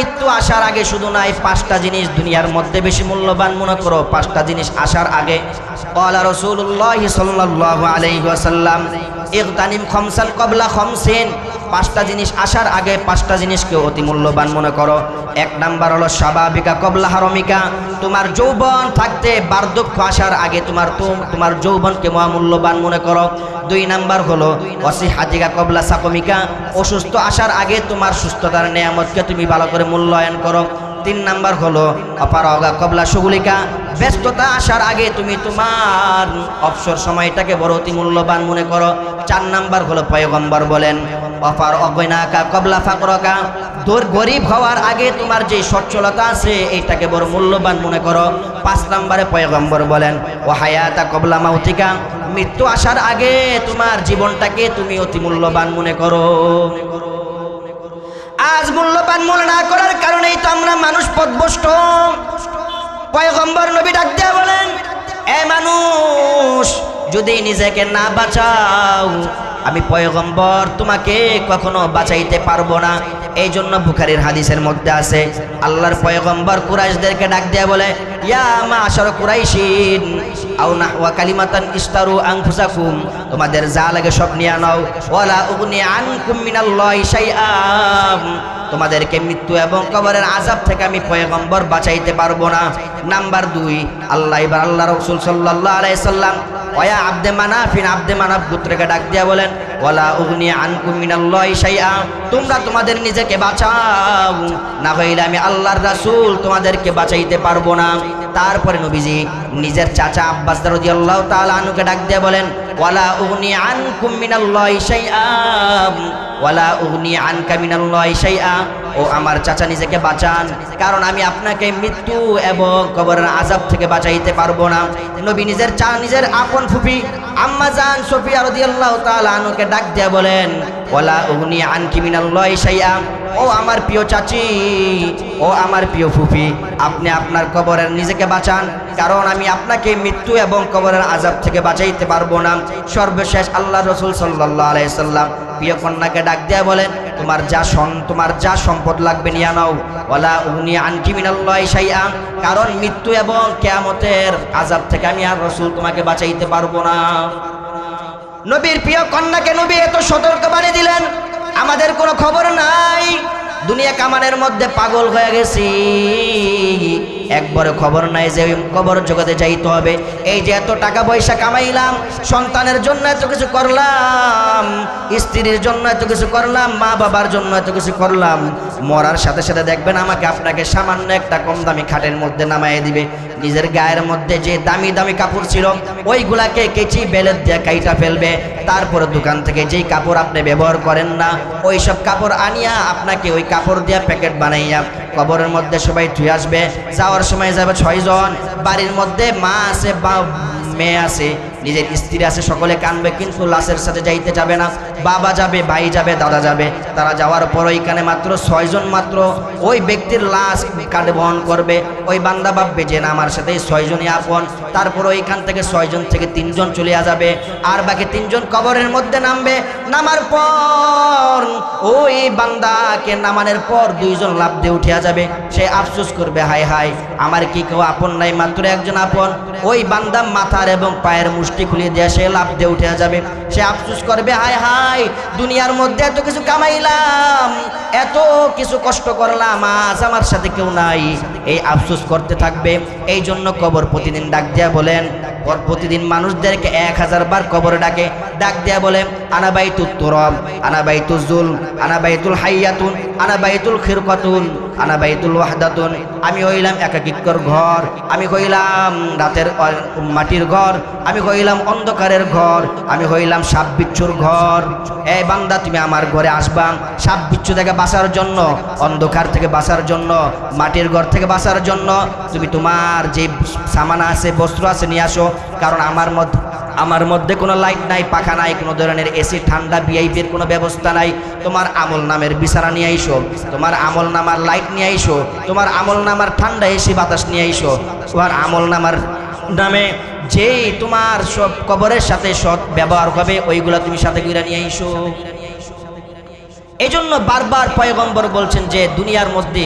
মৃত্যু আসার আগে শুধু নাই, পাঁচটা জিনিস দুনিয়ার মধ্যে বেশি মূল্যবান, মনে করো, পাঁচটা জিনিস আসার আগে। কলা ইকতানিম খমসাল কবলা খমসেন। পাঁচটা জিনিস আসার আগে পাঁচটা জিনিসকে অতি মূল্যবান মনে করো। এক নাম্বার হলো স্বাভাবিকা, কবলা হারমিকা। তোমার যৌবন থাকতে বার্ধক্য আসার আগে তোমার তোমার যৌবনকে মহামূল্যবান মনে করো। দুই নাম্বার হলো অসি হাজিকা কবলা সাকমিকা অসুস্থ আসার আগে তোমার সুস্থতার নিয়ামতকে তুমি ভালো করে মূল্যায়ন করো। তিন নাম্বার হলো, অপারগা কবলা সুগুলিকা। ব্যস্ততা আসার আগে তুমি তোমার অবসর সময়টাকে বড় অতি মূল্যবান মনে করো। চার নাম্বার হলো পয়গম্বর বলেন অপার অগৈনাকা কবলা ফাকরকা। তোর গরিব হওয়ার আগে তোমার যে সচ্ছলতা আছে এইটাকে বড় মূল্যবান মনে করো। পাঁচ নাম্বারে পয়গম্বর বলেন ও হায়াতা কবলা মাউতিকা। মৃত্যু আসার আগে তোমার জীবনটাকে তুমি অতি মূল্যবান মনে করো। আজ মূল্যবান মনে না করার কারণেই তো আমরা মানুষ পদভষ্ট পয়গম্বর নবী ডাক দেয়া বলেন, এ মানুষ, যদি নিজেকে না বাঁচাও, আমি পয়গম্বর তোমাকে কখনো বাঁচাইতে পারব না। এই জন্য বুখারির হাদিসের মধ্যে আছে, আল্লাহর পয়গম্বর কুরাইশদেরকে ডাক দেয়া বলে, ইয়া মা আশার কুরাইশিন তোমাদের যা লাগে সব নিয়ে নাও, ওয়ালা উগনি আনকুম মিনাল্লাহি শাইআম, তোমাদেরকে মৃত্যু এবং কবরের আজাব থেকে আমি পয়গম্বর বাঁচাইতে পারব না। নাম্বার দুই, আল্লাহ এবার আল্লাহ রসুল সাল্লাহ আলাইসাল্লাম ওয়া আব্দে মানাফিন, আব্দে মানাফ গুত্রকে ডাক দিয়া বলেন শাইআ, তোমরা তোমাদের নিজেকে বাঁচাও। না হইলে আমি আল্লাহর রাসূল তোমাদেরকে বাঁচাইতে পারব না। তারপরে নবীজি নিজের চাচা আব্বাস রাদিয়াল্লাহু তাআলা আনুকে ডাক দিয়ে বলেন, ওয়ালা উগনি আনকুম মিনাল্লাহি শাইআ, ওয়ালা উগনি আনকা মিনাল্লাহি শাইআ। ও আমার চাচা, নিজেকে বাঁচান, কারণ আমি আপনাকে মৃত্যু এবং কবরের আযাব থেকে বাঁচাইতে পারব না। নবী নিজের চা, নিজের আপন ফুফি আম্মা জান সফিয়া রদিয়াল্লাহ তাআলা আনুকে ডাক দিয়া বলেন ওয়ালা উগনি আনকি মিনাল্লাহি শাইআ। ও আমার প্রিয় চাচি, ও আমার প্রিয় ফুফি, আপনি আপনার কবরের নিজেকে বাঁচান, কারণ আমি আপনাকে মৃত্যু এবং কবরের আজাব থেকে বাঁচাইতে পারব না। সর্বশেষ আল্লাহ রসুল সাল্লাহ আলাইসাল্লাম প্রিয় কন্যাকে ডাক দেয়া বলেন, তোমার যা সন, তোমার যা সম্পদ লাগবে নিয়ে নাও। ওলা উনি আনকি মিনাল্লাহ সাইয়া কারণ মৃত্যু এবং কেয়ামতের আজাব থেকে আমি আর রসুল তোমাকে বাঁচাইতে পারব না। নবীর প্রিয় কন্যাকে নবী এত সতর্ক বানিয়ে দিলেন? আমাদের কোনো খবর নাই। দুনিয়া কামানের মধ্যে পাগল হয়ে গেছি। একবারে খবর নাই যে কবর জগতে যাইতে হবে। এই যে এত টাকা পয়সা কামাইলাম, সন্তানের জন্য এত কিছু করলাম, স্ত্রীর জন্য এত কিছু করলাম, মা বাবার জন্য এত কিছু করলাম। মরার সাথে সাথে দেখবেন আমাকে আপনাকে সামান্য একটা কম দামি খাটের মধ্যে নামাইয়ে দিবে। নিজের গায়ের মধ্যে যে দামি দামি কাপড় ছিল, ওইগুলাকে কেচি বেলের দিয়ে কাইটা ফেলবে। তারপরে দোকান থেকে যেই কাপড় আপনি ব্যবহার করেন না ওই সব কাপড় আনিয়া আপনাকে ওই কাপড় দিয়া প্যাকেট বানাইয়া কবরের মধ্যে সবাই ধুয়ে আসবে। যাওয়ার সময় যাবে ছয়জন। বাড়ির মধ্যে মা আছে বা মেয়ে আছে। নিজের স্ত্রী আছে, সকলে কানবে, কিন্তু লাশের সাথে যাইতে যাবে না। বাবা যাবে, ভাই যাবে, দাদা যাবে। তারা যাওয়ার পর ওইখানে মাত্র ছয়জন মাত্র ওই ব্যক্তির লাশ কাঁধে বহন করবে। ওই বান্দা ভাববে যে না, আমার সাথে ছয়জনই আপন। তারপর ওইখান থেকে ছয়জন থেকে তিনজন চলে যাবে। আর বাকি তিনজন কবরের মধ্যে নামবে। নামার পর ওই বান্দাকে নামানোর পর দুইজন লাভ দিয়ে উঠিয়া যাবে। সে আফসোস করবে হাই হাই আমার কি কেউ আপন নাই, মাত্র একজন আপন। ওই বান্দা মাথার এবং পায়ের মুষ্টি খুলিয়ে দেয়া, সে লাভ দিয়ে উঠে যাবে। সে আফসুস করবে, হায় হায়, দুনিয়ার মধ্যে এত কিছু কামাইলাম, এত কিছু কষ্ট করলাম, আজ আমার সাথে কেউ নাই। এই আফসুস করতে থাকবে এই জন্য কবর প্রতিদিন ডাক দিয়া বলেন পর প্রতিদিন মানুষদেরকে এক হাজার বার কবর ডাকে, ডাক দেয়া বলে, আনাবাইতু তুরব আনাবাইতুল জুল, আনাবাইতুল হাইয়াতুন, আনাবাইতুল খিরকাতুন, আনাবাইতুল ওয়াহদাতুন। আমি হইলাম একাকিকর ঘর, আমি হইলাম রাতের মাটির ঘর, আমি হইলাম অন্ধকারের ঘর, আমি হইলাম সাপ বিচ্ছুর ঘর। এই বান্দা, তুমি আমার ঘরে আসবা, সাপ বিচ্ছু থেকে বাঁচার জন্য, অন্ধকার থেকে বাঁচার জন্য, মাটির ঘর থেকে বাঁচার জন্য, তুমি তোমার যে সামান আছে, বস্ত্র আছে, নিয়ে আসো কারণ আমার মধ্যে আমার মধ্যে কোনো লাইট নাই, পাখা নাই, কোনো ধরনের এসি ঠান্ডা ভিআইপির কোনো ব্যবস্থা নাই। তোমার আমল নামের বিছানা নিয়ে আইসো, তোমার আমল নামার লাইট নিয়ে আইসো, তোমার আমল নামার ঠান্ডা এসি বাতাস নিয়ে আইসো, তোমার আমল নামার নামে যেই তোমার সব কবরের সাথে সৎ ব্যবহার হবে, ওইগুলা তুমি সাথে করে নিয়ে আইসো। এই জন্য বারবার পয়গম্বর বলছেন যে, দুনিয়ার মধ্যে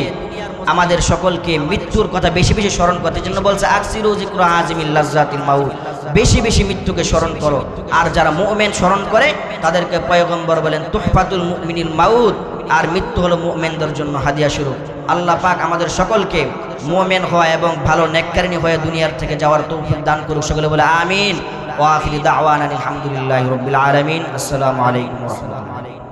আমাদের সকলকে মৃত্যুর কথা বেশি বেশি স্মরণ করতে জন্য বলছে, আকসিরু জিক্র বেশি বেশি মৃত্যুকে স্মরণ করো। আর যারা মুমিন স্মরণ করে, তাদেরকে পয়গম্বর বলেন, তুহফাতুল মুমিনিল মাউদ আর মৃত্যু হলো মুমিনদের জন্য হাদিয়া শুরু। আল্লাহ পাক আমাদের সকলকে মুমিন হওয়া এবং ভালো নেককারিনী হয়ে দুনিয়ার থেকে যাওয়ার তৌফিক দান করুক। সকলে বলে, আমিন। ওয়া আখিরি দাওয়ানা আলহামদুলিল্লাহি রাব্বিল আলামিন। আসসালামু আলাইকুম রাহমাতুল্লাহি।